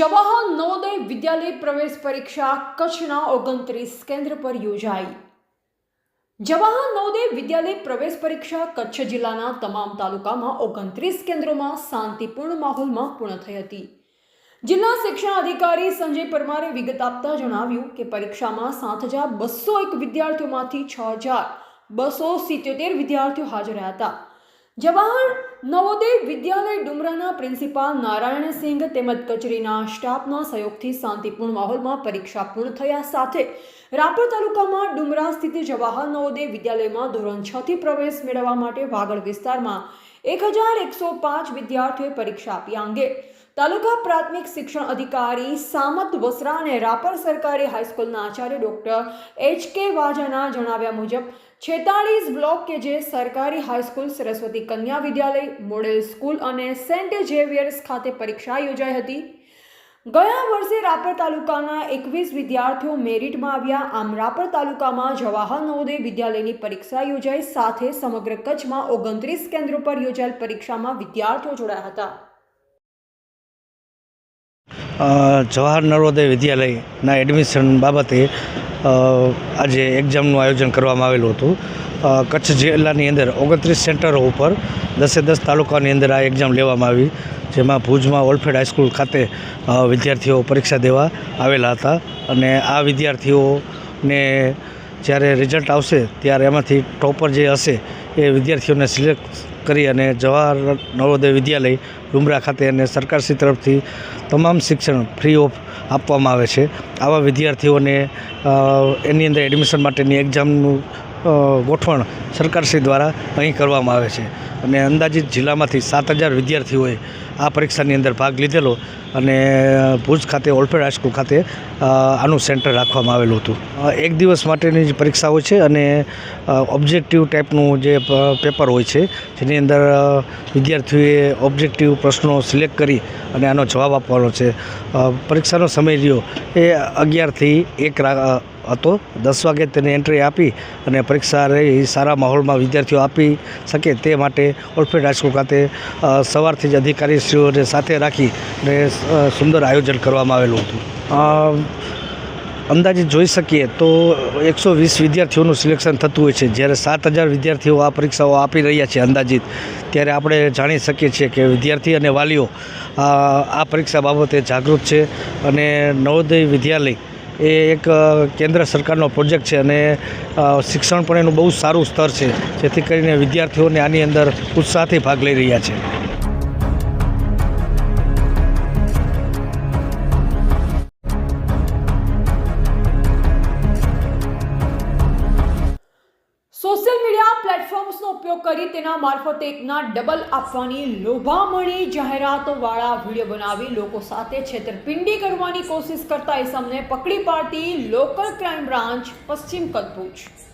જવાહર નવોદય વિદ્યાલય પ્રવેશ પરીક્ષા કચ્છના ઓગણત્રીસ કેન્દ્ર પર યોજાઈ. જવાહર નવોદય વિદ્યાલય પ્રવેશ પરીક્ષા કચ્છ જિલ્લાના તમામ તાલુકામાં ઓગણત્રીસ કેન્દ્રોમાં શાંતિપૂર્ણ માહોલમાં પૂર્ણ થઈ હતી. જિલ્લા શિક્ષણ અધિકારી સંજય પરમારે વિગત આપતા જણાવ્યું કે પરીક્ષામાં સાત હજાર બસો એક વિદ્યાર્થીઓમાંથી છ હજાર બસો સિત્યોતેર વિદ્યાર્થીઓ હાજર રહ્યા હતા. જવાહર નવોદય વિદ્યાલય ડુમરાના પ્રિન્સિપાલ નારાયણ સિંઘ તેમજ કચેરીના સ્ટાફના સહયોગથી શાંતિપૂર્ણ માહોલમાં પરીક્ષા પૂર્ણ થયા સાથે રાપર તાલુકામાં ડુમરા સ્થિત જવાહર નવોદય વિદ્યાલયમાં ધોરણ છ થી પ્રવેશ મેળવવા માટે વાગડ વિસ્તારમાં એક હજાર એકસો પાંચ વિદ્યાર્થીઓએ પરીક્ષા આપી આ અંગે તાલુકા પ્રાથમિક શિક્ષણ અધિકારી સામત વસરા અને રાપર સરકારી હાઈસ્કૂલના આચાર્ય ડોક્ટર એચ કે વાજાના જણાવ્યા મુજબ છેતાળીસ બ્લોક કે જે સરકારી high school Saraswati Kanya Vidyalaya, model school અને સેન્ટ ઝેવિયર્સ ખાતે પરીક્ષા યોજાઈ હતી. ગયા વર્ષે રાપર તાલુકાના એકવીસ વિદ્યાર્થીઓ મેરિટમાં આવ્યા. આમ રાપર તાલુકામાં જવાહર નવોદય વિદ્યાલયની પરીક્ષા યોજાઈ. સાથે સમગ્ર કચ્છમાં ઓગણત્રીસ કેન્દ્રો પર યોજાયેલ પરીક્ષામાં વિદ્યાર્થીઓ જોડાયા હતા. જવાહર નવોદય વિદ્યાલયના એડમિશન બાબતે આજે એક્ઝામનું આયોજન કરવામાં આવેલું હતું. કચ્છ જિલ્લાની અંદર ઓગણત્રીસ સેન્ટરો ઉપર દસે દસ તાલુકાની અંદર આ એક્ઝામ લેવામાં આવી, જેમાં ભુજમાં ઓલફેડ હાઈસ્કૂલ ખાતે વિદ્યાર્થીઓ પરીક્ષા દેવા આવેલા હતા. અને આ વિદ્યાર્થીઓને જ્યારે રિઝલ્ટ આવશે, ત્યારે એમાંથી ટોપર જે હશે, એ વિદ્યાર્થીઓને સિલેક્ટ કરી અને જવાહર નવોદય વિદ્યાલય ડુમરા ખાતે અને સરકારશ્રી તરફથી તમામ શિક્ષણ ફ્રી ઓફ આપવામાં આવે છે. આવા વિદ્યાર્થીઓને એની અંદર એડમિશન માટેની એક્ઝામનું ગોઠવણ સરકારશ્રી દ્વારા અહીં કરવામાં આવે છે. અને અંદાજિત જિલ્લામાંથી સાત હજાર વિદ્યાર્થીઓએ આ પરીક્ષાની અંદર ભાગ લીધેલો અને ભુજ ખાતે, ઓલફેડ હાઈસ્કૂલ ખાતે આનું સેન્ટર રાખવામાં આવેલું હતું. એક દિવસ માટેની જે પરીક્ષા હોય છે અને ઓબ્જેક્ટિવ ટાઈપનું જે પેપર હોય છે, જેની અંદર વિદ્યાર્થીઓએ ઓબ્જેક્ટિવ પ્રશ્નો સિલેક્ટ કરી અને આનો જવાબ આપવાનો છે. પરીક્ષાનો સમય રહ્યો. એ અગિયારથી એક હતો. દસ વાગે તેને એન્ટ્રી આપી અને પરીક્ષા રહી, સારા માહોલમાં વિદ્યાર્થીઓ આપી શકે તે માટે ઓલફેડ હાઈસ્કૂલ ખાતે સવારથી જ અધિકારીશ્રીઓને સાથે રાખી અને સુંદર આયોજન કરવામાં આવેલું હતું. અંદાજે જોઈ શકીએ તો એકસો વીસ વિદ્યાર્થીઓનું સિલેક્શન થતું હોય છે. જ્યારે સાત હજાર વિદ્યાર્થીઓ આ પરીક્ષાઓ આપી રહ્યા છે અંદાજિત. ત્યારે આપણે જાણી શકીએ છીએ કે વિદ્યાર્થી અને વાલીઓ આ પરીક્ષા બાબતે જાગૃત છે અને નવોદય વિદ્યાલય એ એક કેન્દ્ર સરકારનો પ્રોજેક્ટ છે અને શિક્ષણ પણ એનું બહુ સારું સ્તર છે. જેથી કરીને વિદ્યાર્થીઓને આની અંદર ઉત્સાહથી ભાગ લઈ રહ્યા છે. મારફતે એકના ડબલ આપવાની લોભામણી જાહેરાતોવાળા વીડિયો બનાવી લોકો સાથે છેતરપિંડી કરવાની કોશિશ કરતા ઇસમને પકડી પાડતી લોકલ ક્રાઇમ બ્રાન્ચ પશ્ચિમ કચ્છ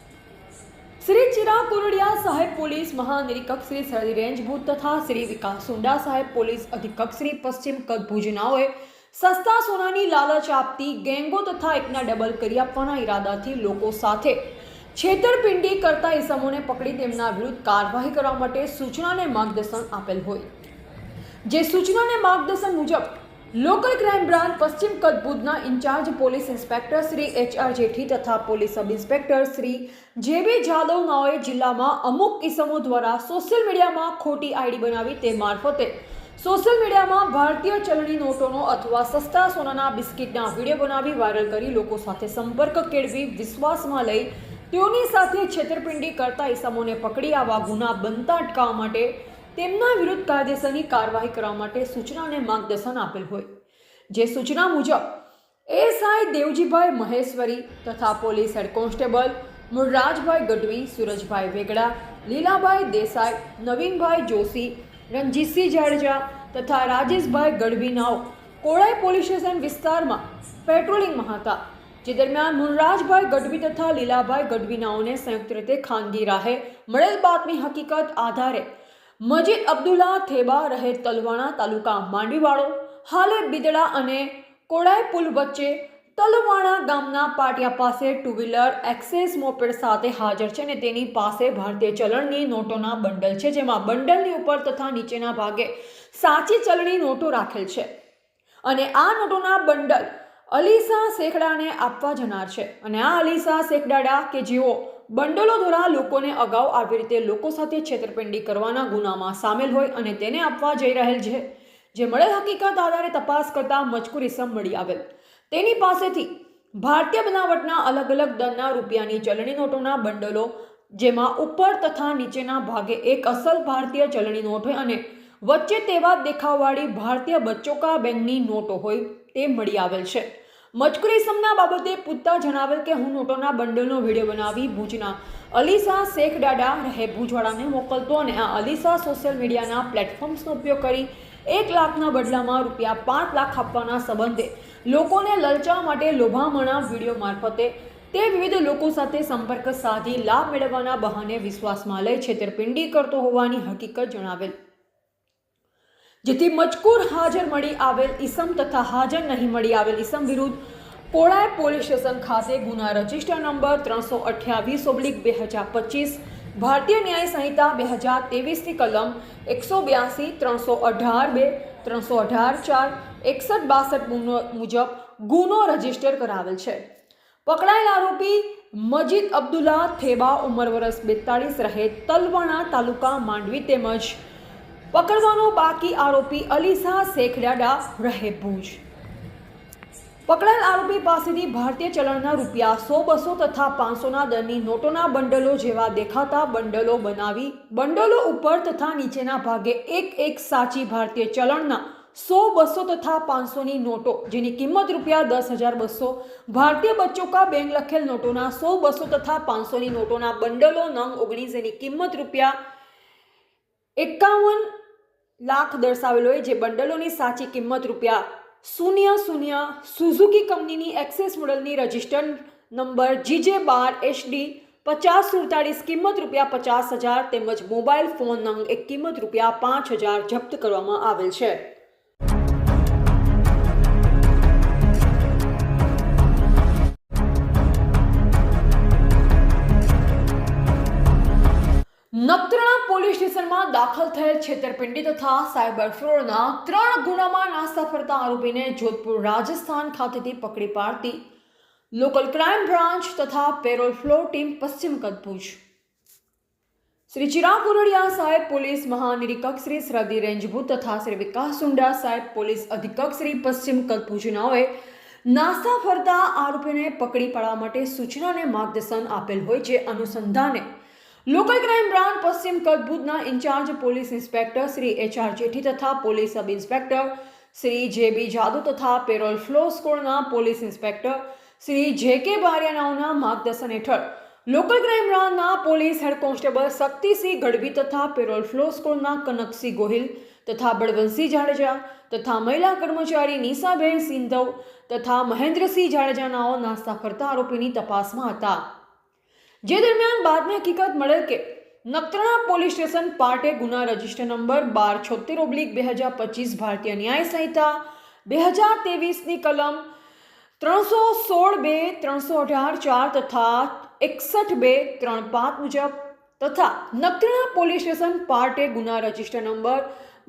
શ્રી ચિરાગ કુરડિયા સાહેબ પોલીસ મહાનિરીક્ષક શ્રી સરહદી રેન્જ ભુજ તથા શ્રી વિકાસ સુંડા સાહેબ પોલીસ અધિક્ષક શ્રી પશ્ચિમ કચ્છ ભુજનાઓએ સસ્તા સોનાની લાલચ આપતી ગેંગો તથા એકના ડબલ કરી આપવાના ઈરાદાથી લોકો સાથે છેતરપિંડી કરતા ઇસમોને પકડી તેમના વિરુદ્ધ કાર્યવાહી કરવા માટે સૂચનાને માર્ગદર્શન આપેલ હોય. જે સૂચનાને માર્ગદર્શન મુજબ, લોકલ ક્રાઇમ બ્રાન્ચ પશ્ચિમ Kutch in charge police inspector Shri H R Jethi તથા police sub inspector Shri J બી જાદવ નાઓએ જિલ્લામાં અમુક ઇસમો દ્વારા સોશિયલ મીડિયામાં ખોટી આઈડી બનાવી તે મારફતે સોશિયલ મીડિયામાં ભારતીય ચલણી નોટોનો અથવા સસ્તા સોનાના બિસ્કિટના વીડિયો બનાવી વાયરલ કરી લોકો સાથે સંપર્ક કેળવી વિશ્વાસમાં લઈ તેઓની સાથે છેતરપિંડી કરતા ઇસમોને પકડી આવા ગુના બનતા અટકાવવા માટે તેમના વિરુદ્ધ કાયદેસરની કાર્યવાહી કરવા માટે સૂચના અને માર્ગદર્શન આપેલ હોય. જે સૂચના મુજબ, એસઆઈ દેવજીભાઈ મહેશ્વરી તથા police head constable Murrajbhai Gadhvi, Surajbhai Vegda, Lilabhai Desai, Navinbhai Joshi, Ranjitsinh Jadeja તથા રાજેશભાઈ ગઢવીનાઓ કોળાઈ પોલીસ સ્ટેશન વિસ્તારમાં પેટ્રોલિંગમાં હતા. જે દરમિયાન મુનરાજભાઈ ગઢવી તથા લીલાભાઈ ગઢવીનાઓને સંયુક્ત રીતે ખાનગી રાહે મળેલ બાતમી હકીકત આધારે મજીદ અબ્દુલ્લા થેબા રહે તલવાણા તાલુકા માંડીવાળો હાલે બિદડા અને કોડાઈ પુલ વચ્ચે તલવાણા ગામના પાટિયા પાસે ટુ વ્હીલર એક્સેસ મોપેડ સાથે હાજર છે અને તેની પાસે ભારતીય ચલણની નોટોના બંડલ છે, જેમાં બંડલની ઉપર તથા નીચેના ભાગે સાચી ચલણી નોટો રાખેલ છે. અને આ નોટોના બંડલ અલીસા શેખડાને આપવા જનાર છે. અને આ અલીસા શેખડાડા કે જેઓ બંડલો દ્વારા લોકોને અગાઉ આવી રીતે લોકો સાથે છેતરપિંડી કરવાના ગુનામાં સામેલ હોય અને તેને આપવા જઈ રહેલ છે, જે મળેલ હકીકત આધારે તપાસ કરતા મજકૂર ઇસમ મળી આવેલ. તેની પાસેથી ભારતીય બનાવટના અલગ અલગ દરના રૂપિયાની ચલણી નોટોના બંડલો, જેમાં ઉપર તથા નીચેના ભાગે એક અસલ ભારતીય ચલણી નોટ હોય અને વચ્ચે તેવા દેખાવવાળી ભારતીય બચ્ચોકા બેંકની નોટો હોય તે મળી આવેલ છે. મજકુરી સમના બાબતે પૂછતા જણાવેલ કે હું નોટોના બંડલનો વીડિયો બનાવી ભુજના અલીસા શેખ ડાડા રહે ભુજવાડાને મોકલતો અને આ અલીસા સોશિયલ મીડિયાના પ્લેટફોર્મ્સનો ઉપયોગ કરી એક લાખના બદલામાં રૂપિયા પાંચ લાખ આપવાના સંબંધે લોકોને લલચા માટે લોભામણા વીડિયો મારફતે તે વિવિધ લોકો સાથે સંપર્ક સાધી લાભ મેળવવાના બહાને વિશ્વાસમાં લઈ છેતરપિંડી કરતો હોવાની હકીકત જણાવેલ. જેથી મજકૂર હાજર મળી આવેલ ઈસમ તથા હાજર નહીં મળી આવેલ ઈસમ વિરુદ્ધ પોળાય પોલીસ સ્ટેશન ખાતે ગુના રજિસ્ટર નંબર ત્રણસો અઠ્યાવીસ ઓબ્લિક બે હજાર પચીસ, ભારતીય ન્યાય સંહિતા બે હજાર તેવીસની કલમ એકસો બ્યાસી, ત્રણસો અઢાર બે, ત્રણસો અઢાર ચાર, એકસઠ બાસઠ મુજબ ગુનો રજિસ્ટર કરાવેલ છે. પકડાયેલ આરોપી મજીદ અબ્દુલ્લા થેબા ઉંમર વર્ષ બેતાળીસ રહે તલવણા તાલુકા માંડવી તેમજ પકડવાનો બાકી આરોપી અલીસા શેખડાડા રહે ભુજ. પકડાયેલ આરોપી પાસેથી ભારતીય ચલણના રૂપિયા સો, બસો તથા પાંચસોના દરની નોટોના બંડલો જેવા દેખાતા બંડલો બનાવી બંડલો ઉપર તથા નીચેના ભાગે એક એક સાચી ભારતીય ચલણના સો, બસો તથા પાંચસોની નોટો, જેની કિંમત રૂપિયા દસ હજાર બસો, ભારતીય બચ્ચોકા બેંક લખેલ નોટોના સો, બસો તથા પાંચસોની નોટોના બંડલો નંગ ઓગણીસ, જેની કિંમત રૂપિયા એકાવન લાખ દર્શાવેલો હોય જે બંડલોની સાચી કિંમત રૂપિયા શૂન્ય શૂન્ય સુઝુકી કંપનીની એક્સેસ મોડલની રજિસ્ટર્ડ નંબર જીજે બાર એચડી પચાસ સુડતાળીસ કિંમત રૂપિયા પચાસ હજાર તેમજ મોબાઈલ ફોન નંગ એક કિંમત રૂપિયા પાંચ હજાર જપ્ત કરવામાં આવેલ છે. નખત્રાણા પોલીસ સ્ટેશનમાં દાખલ થયેલ છેતરપિંડી તથા સાયબર ફ્રોડના ત્રણ ગુનામાં નાસ્તા ફરતા આરોપીને જોધપુર રાજસ્થાન ખાતેથી પકડી પાડતી. લોકલ ક્રાઇમ બ્રાન્ચ તથા પેરોલ ફ્લો ટીમ પશ્ચિમ કચ્છ શ્રી ચિરાગ ઉરડિયા સાહેબ પોલીસ મહાનિરીક્ષક શ્રી સરહદી રેન્જ તથા શ્રી વિકાસ સુંડા સાહેબ પોલીસ અધિક્ષક શ્રી પશ્ચિમ કચ્છ ભુજનાઓએ નાસ્તા ફરતા આરોપીને પકડી પાડવા માટે સૂચના અને માર્ગદર્શન આપેલ હોય જે અનુસંધાને. લોકલ ક્રાઇમ બ્રાન્ચ પશ્ચિમ Kutch in charge police inspector Shri H R Jethi તથા police sub inspector Shri J B Jadu તથા parole furlough સ્કોડના police inspector Shri J K બારિયાનાઓના માર્ગદર્શન હેઠળ લોકલ ક્રાઇમ બ્રાન્ચના police head constable Shaktisinh Gadhvi તથા parole furlough સ્કોડના કનકસિંહ ગોહિલ તથા બળવંતસિંહ જાડેજા તથા મહિલા કર્મચારી નિશાબેન સિંધવ તથા મહેન્દ્રસિંહ જાડેજાનાઓ નાસ્તા કરતા આરોપીની તપાસમાં હતા. જે દરમિયાન બાદની હકીકત મળેલ કે નખત્રાણા પોલીસ સ્ટેશન પાર્ટે ગુના રજિસ્ટર નંબર બાર છોતેર ઓબ્લિક બે હજાર પચીસ ભારતીય ન્યાય સંહિતા બે હજાર તેવીસની કલમ ત્રણસો સોળ બે, ત્રણસો અઢાર ચાર તથા એકસઠ બે, ત્રણ પાંચ મુજબ તથા નખત્રાણા પોલીસ સ્ટેશન પાર્ટે ગુના રજિસ્ટર નંબર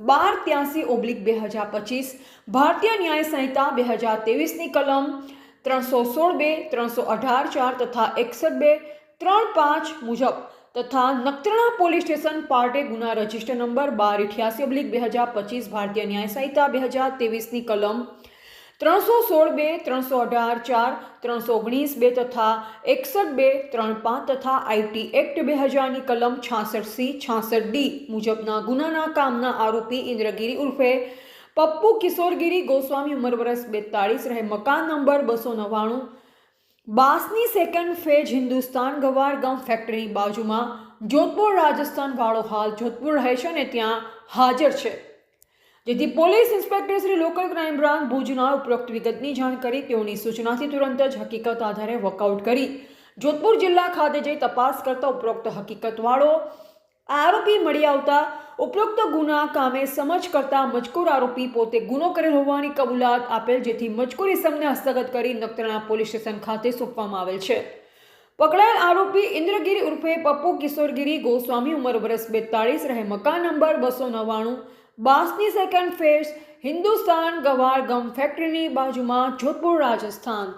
બાર ત્યાસી ઓબ્લિક બે હજાર પચીસ ભારતીય ન્યાય સંહિતા બે હજાર તેવીસની કલમ ત્રણસો સોળ બે, ત્રણસો અઢાર ચાર તથા એકસઠ બે ત્રણ પાંચ મુજબ તથા નખત્રાણા પોલીસ સ્ટેશન પાર્ટે ગુના રજિસ્ટર નંબર બાર અઠ્યાસી ઓબ્લિક બે હજાર પચીસ ભારતીય ન્યાય સંહિતા બે હજાર તેવીસની કલમ ત્રણસો સોળ બે ત્રણસો અઢાર ચાર ત્રણસો ઓગણીસ બે તથા એકસઠ બે, ત્રણ પાંચ તથા આઈટી એક્ટ બે હજારની કલમ છાસઠ સી, છાસઠ ડી મુજબના ગુનાના કામના આરોપી ઇન્દ્રગીરી ઉર્ફે પપ્પુ કિશોરગીરી ગોસ્વામી ઉંમર વર્ષ બેતાળીસ રહે મકાન નંબર બસો નવ્વાણું બાસની સેકન્ડ ફેજ હિન્દુસ્તાન ગવાર ગામ ફેક્ટરીની બાજુમાં જોધપુર રાજસ્થાન વાળો હાલ જોધપુર રહે છે અને ત્યાં હાજર છે. જેથી police inspector Shri local crime branch ભુજના ઉપરોક્ત વિગતની જાણ કરી તેઓની સૂચનાથી તુરંત જ હકીકત આધારે વર્કઆઉટ કરી. જોધપુર જિલ્લા ખાતે જઈ તપાસ કરતા ઉપરોક્ત હકીકતવાળો આરોપી મળી આવતા ઉપરોક્ત ગુના કામે સમજ કરતા મજકૂર આરોપી પોતે ગુનો કરેલ હોવાની કબૂલાત આપેલ જેથી મજકૂર ઇસમને હસ્તગત કરી નખત્રાણા પોલીસ સ્ટેશન ખાતે સોંપવામાં આવેલ છે. પકડાયેલ આરોપી ઇન્દ્રગીરી ઉર્ફે પપ્પુ કિશોરગીરી ગોસ્વામી ઉંમર વર્ષ બેતાળીસ, રહે મકાન નંબર બસો નવ્વાણું, બાસની second phase Hindustan Guar Gum ફેક્ટરીની બાજુમાં જોધપુર રાજસ્થાન.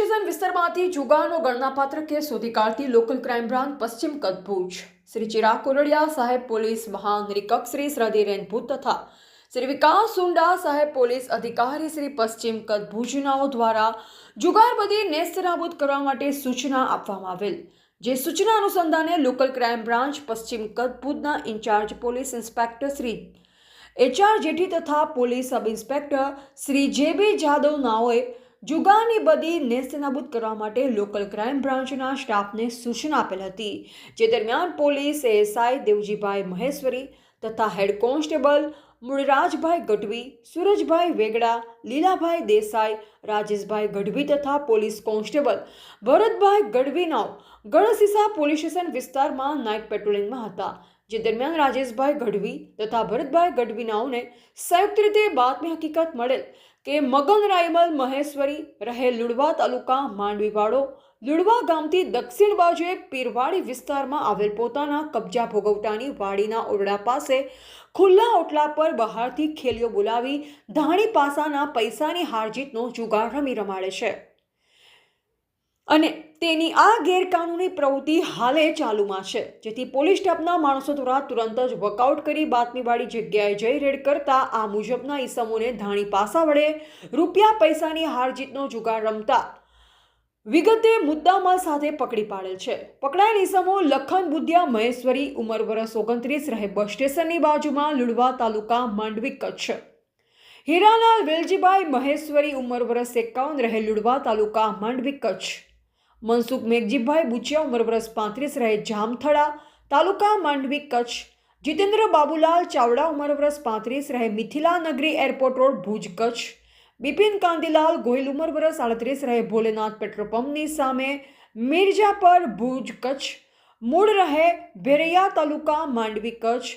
સ્ટેશન વિસ્તારમાંથી જુગારનો ગણનાપાત્ર કેસ શોધી કાઢતી લોકલ ક્રાઇમ બ્રાન્ચ પશ્ચિમ કચ્છ શ્રી ચિરાગ કોરડિયા સાહેબ પોલીસ મહાનિરીક્ષક શ્રી શ્રદ્ધિરેન ભૂત તથા શ્રી વિકાસ સુંડા સાહેબ પોલીસ અધિકારી શ્રી પશ્ચિમ કચ્છ ભુજનાઓ દ્વારા જુગારબદી નેસ્તનાબૂદ કરવા માટે સૂચના આપવામાં આવેલ. જે સૂચના અનુસંધાને લોકલ ક્રાઇમ બ્રાન્ચ પશ્ચિમ Kutch in charge police inspector Shri HR Jethi તથા police sub inspector Shri J બી જાદવ નાઓએ જુગારની બદી નેસ્તનાબૂદ કરવા માટે લોકલ ક્રાઇમ બ્રાન્ચના સ્ટાફને સૂચના આપેલ હતી. જે દરમિયાન પોલીસ, એએસઆઈ, દેવજીભાઈ મહેશ્વરી તથા હેડ કોન્સ્ટેબલ મૂળરાજભાઈ ગઢવી, સુરજભાઈ વેગડા, લીલાભાઈ દેસાઈ, રાજેશભાઈ ગઢવી તથા પોલીસ કોન્સ્ટેબલ ભરતભાઈ ગઢવીનાઓ ગણસીસા પોલીસ સ્ટેશન વિસ્તારમાં નાઇટ પેટ્રોલિંગમાં હતા. જે દરમિયાન રાજેશભાઈ ગઢવી તથા ભરતભાઈ ગઢવીનાઓને સંયુક્ત રીતે બાતમી હકીકત મળેલ કે મગન રાયમલ, મહેશ્વરી રહે લુડવા તાલુકા, માંડવીવાડો. લુડવા ગામથી દક્ષિણ બાજુએ પીરવાડી વિસ્તારમાં આવેલ પોતાના કબજા ભોગવટાની વાડીના ઓરડા પાસે ખુલ્લા ઓટલા પર બહારથી ખેલીઓ બોલાવી ધાણી પાસાના પૈસાની હારજીતનો જુગાર રમી રમાડે છે. અને તેની આ ગેરકાનૂની પ્રવૃત્તિ હાલે ચાલુમાં છે. જેથી પોલીસ સ્ટાફના માણસો દ્વારા તુરંત જ વર્કઆઉટ કરી બાતમીવાળી જગ્યાએ જઈ રેડ કરતા આ મુજબના ઈસમોને ધાણી પાસા વડે રૂપિયા પૈસાની હારજીતનો જુગાર રમતા વિગતે મુદ્દામાલ સાથે પકડી પાડેલ છે. પકડાયેલ ઈસમો લખન બુદ્ધિયા મહેશ્વરી ઉંમર વર્ષ ઓગણત્રીસ રહે બસ સ્ટેશનની બાજુમાં લુડવા તાલુકા માંડવી કચ્છ હીરાલાલ વેલજીભાઈ મહેશ્વરી ઉંમર વર્ષ એકાવન રહે લુડવા તાલુકા માંડવી કચ્છ મનસુખ મેઘજીભાઈ બુચિયા ઉંમર વર્ષ પાંત્રીસ રહે જામથડા તાલુકા માંડવી કચ્છ. જીતેન્દ્ર બાબુલાલ ચાવડા ઉંમર વર્ષ પાંત્રીસ રહે મિથિલા નગરી એરપોર્ટ રોડ ભુજ કચ્છ. બિપિન કાંતિલાલ ગોહિલ ઉંમર વર્ષ આડત્રીસ રહે ભોલેનાથ પેટ્રોલ પંપની સામે મિર્જાપર ભુજ કચ્છ. મૂળ રહે ભેરૈયા તાલુકા માંડવી કચ્છ.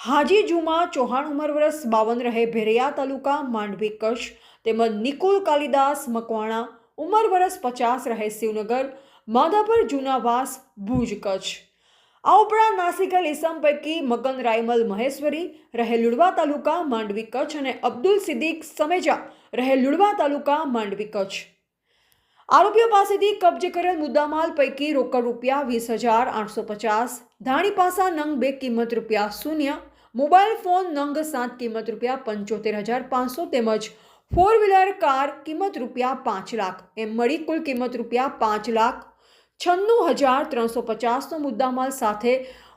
હાજી જુમા ચૌહાણ ઉંમર વર્ષ બાવન રહે ભેરૈયા તાલુકા માંડવી કચ્છ. તેમજ નિકુલ કાલિદાસ મકવાણા ઉંમર વરસ પચાસ રહે શિવનગર, માધાપર જૂનાવાસ, ભુજ કચ્છ. આ ઉપરાંત નાસિકલ ઇસમ પૈકી મગન રાયમલ મહેશ્વરી, રહે લુડવા તાલુકા, માંડવી કચ્છ અને અબ્દુલ સિદ્દીક સમેજા, રહે લુડવા તાલુકા, માંડવી કચ્છ. આરોપીઓ પાસેથી કબજે કરેલ મુદ્દામાલ પૈકી રોકડ રૂપિયા વીસ હજાર આઠસો પચાસ, ધાણી પાસા નંગ બે કિંમત રૂપિયા શૂન્ય, મોબાઈલ ફોન નંગ સાત કિંમત રૂપિયા પંચોતેર હજાર પાંચસો તેમજ ફોર વ્હીલર કાર કિંમત રૂપિયા પાંચ લાખ. એમ મળી કુલ કિંમત રૂપિયા પાંચ લાખ છન્નું હજાર ત્રણસો પચાસનો મુદ્દામાલ સાથે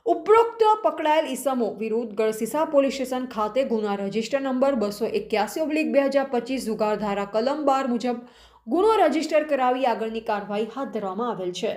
ઉપરોક્ત પકડાયેલ ઈસમો વિરુદ્ધ ગળસીસા પોલીસ સ્ટેશન ખાતે ગુના રજિસ્ટર નંબર બસો એક્યાસી ઓબ્લિક બે હજાર પચીસ જુગાર ધારા કલમ બાર મુજબ ગુનો રજિસ્ટર કરાવી આગળની કાર્યવાહી હાથ ધરવામાં આવેલ છે.